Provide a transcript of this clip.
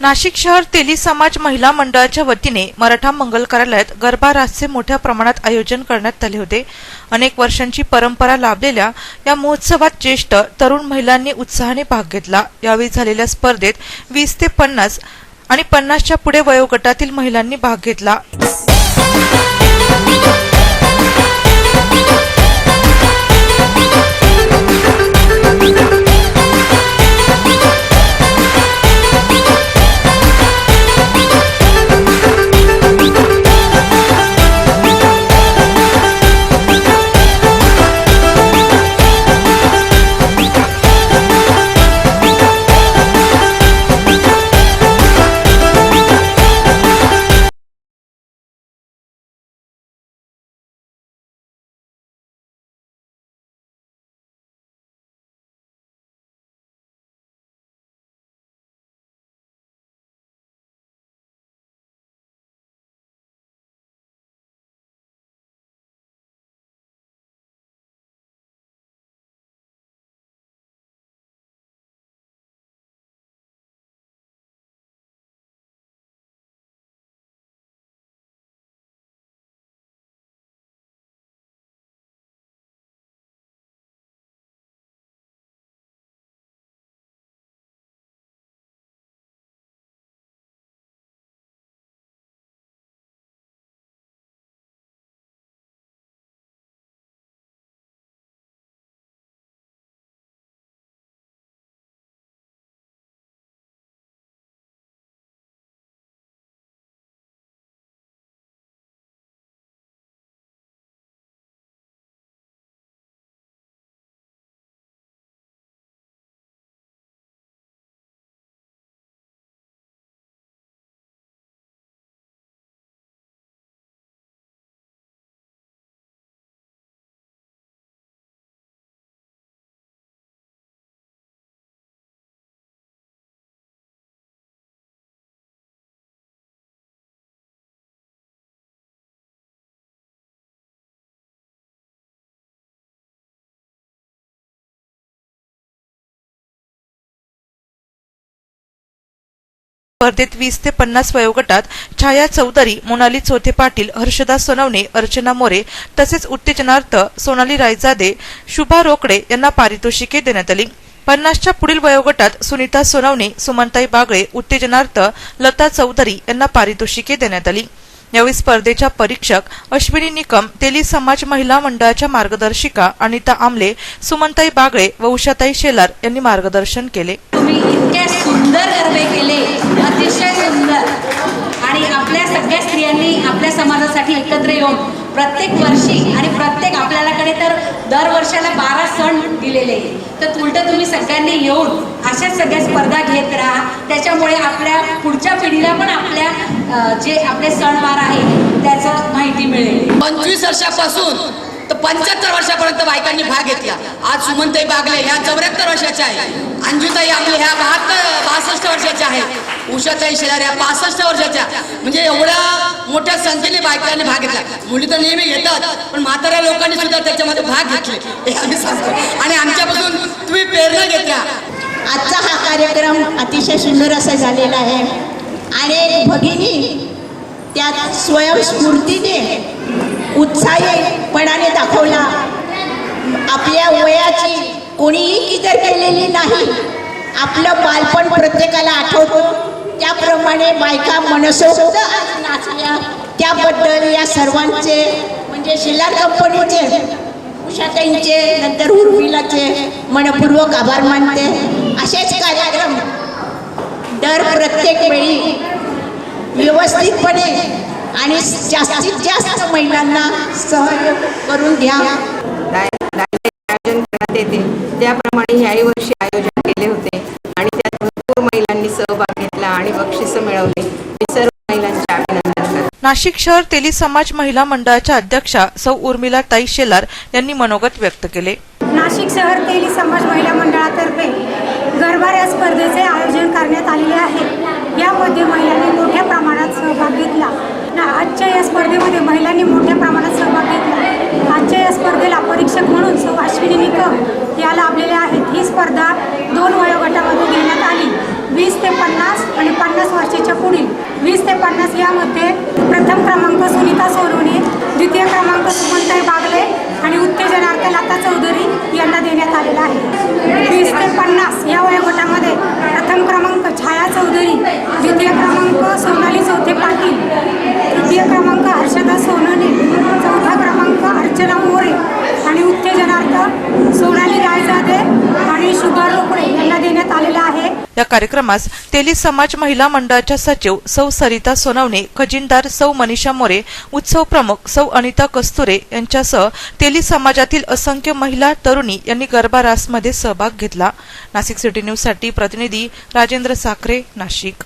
नाशिक शहर तेली समाज महिला मंडळाच्या वतीने मराठा मंगल कार्यालयात गरबा रासचे मोठ्या प्रमाणात आयोजन करण्यात आले होते. अनेक वर्षांची परंपरा लाभलेल्या या महोत्सवात ज्येष्ठ तरुण महिलांनी उत्साहाने भाग घेतला. यावेळी झालेल्या स्पर्धेत वीस ते पन्नास आणि पन्नासच्या पुढे वयोगटातील महिलांनी भाग घेतला. स्पर्धेत वीस ते पन्नास वयोगटात छाया चौधरी मोनाली चोथे पाटील हर्षदा सोनवणे अर्चना मोरे तसेच उत्तेजनार्थ सोनाली रायजादे शुभा रोकडे यांना पारितोषिके देण्यात आली. पन्नासच्या पुढील वयोगटात सुनीता सोनवणे सुमनताई बागळे उत्तेजनार्थ लता चौधरी यांना पारितोषिके देण्यात आली. यावेळी स्पर्धेच्या परीक्षक अश्विनी निकम तेली समाज महिला मंडळाच्या मार्गदर्शिका अनिता आमले सुमनताई बागळे व उषाताई शेलार यांनी मार्गदर्शन केले. समाजासाठी एकत्र येऊन प्रत्येक वर्षी आणि प्रत्येक आपल्याकडे तर दर वर्षाला बारा सण दिलेले तर उलट तुम्ही सगळ्यांनी येऊन अशाच सगळ्या स्पर्धा घेत राहा. त्याच्यामुळे आपल्या पुढच्या पिढीला पण आपल्या जे आपले सणवार आहे त्याचं माहिती मिळेल. पंचवीस वर्षापासून तर पंच्याहत्तर वर्षापर्यंत बायकांनी भाग घेतला. आज सुमनताई बागले ह्या चौऱ्याहत्तर वर्षाच्या आहे. अंजुताई आपल्या ह्या बहात्तर बासष्ट वर्षाच्या आहेत उषाताई शेलार ह्या पासष्ट वर्षाच्या. म्हणजे एवढ्या संख्येने बायकांनी भाग घेतला. मुली तर नेहमी घेतात पण म्हाताऱ्या लोकांनी सुद्धा त्याच्यामध्ये भाग घेतले. हे आम्ही सांगतो. आणि आमच्यापासून तुम्ही प्रेरणा घेतल्या. आजचा हा कार्यक्रम अतिशय सुंदर असा झालेला आहे. आणि भगिनी त्यात स्वयंस्फूर्तीने उत्साहीपणाने दाखवला. आपल्या वयाची कोणीही किदर केलेली नाही. आपलं बालपण प्रत्येकाला आठवतो. त्याप्रमाणे बायका मनसोक्त नाचल्या. त्याबद्दल या सर्वांचे म्हणजे शिलार कंपनीचे उषाताईंचे नंतर उर्मिलाचे मनपूर्वक आभार मानते. असेच कार्यक्रम दर प्रत्येक वेळी व्यवस्थितपणे आणि जास्तीत जास्त महिलांना सहयोग करून घ्या. आयोजन करण्यात येते त्याप्रमाणे ह्याही वर्षी आयोजन केले होते आणि त्यात भरपूर महिलांनी सहभाग घेतला आणि बक्षिसं मिळवली. नाशिक शहर तेली समाज महिला मंडळाच्या अध्यक्षा सौ उर्मिला ताई शेलार यांनी मनोगत व्यक्त केले. नाशिक शहर तेली समाज महिला मंडळातर्फे गरबा या स्पर्धेचे आयोजन करण्यात आलेले आहे. यामध्ये महिलांनी मोठ्या प्रमाणात सहभाग घेतला. ना आजच्या या स्पर्धेमध्ये महिलांनी मोठ्या प्रमाणात सहभाग घेतला. आजच्या या स्पर्धेला परीक्षक म्हणून सौ अश्विनी निकम या लाभलेल्या आहेत. ही स्पर्धा दोन वयोगटामध्ये घेण्यात आली. वीस ते पन्नास आणि पन्नास वर्षाच्या पुढील. वीस ते पन्नास यामध्ये प्रथम क्रमांक सुनीता सोनवणे द्वितीय क्रमांक सुमनताई बागले आणि उत्तेजनार्थ लता चौधरी यांना देण्यात आलेला आहे. वीस ते पन्नास या वयोगटामध्ये प्रथम क्रमांक छाया चौधरी द्वितीय क्रमांक सोनाली चौथे पाटील तृतीय क्रमांक हर्षदा सोनवणे चौथा क्रमांक अर्चना मोरे आणि उत्तेजनार्थ सोनाली रायजादे आणि शुभा रोकडे यांना देण्यात आलेला आहे या कार्यक्रमास तेली समाज महिला मंडळाच्या सचिव सौ सरिता सोनवणे खजिनदार सौ मनीषा मोरे उत्सव प्रमुख सौ अनिता कस्तुरे यांच्यासह तेली समाजातील असंख्य महिला तरुणी यांनी गरबा रासमध्ये सहभाग घेतला. नाशिक सिटी न्यूजसाठी प्रतिनिधी राजेंद्र साखरे नाशिक.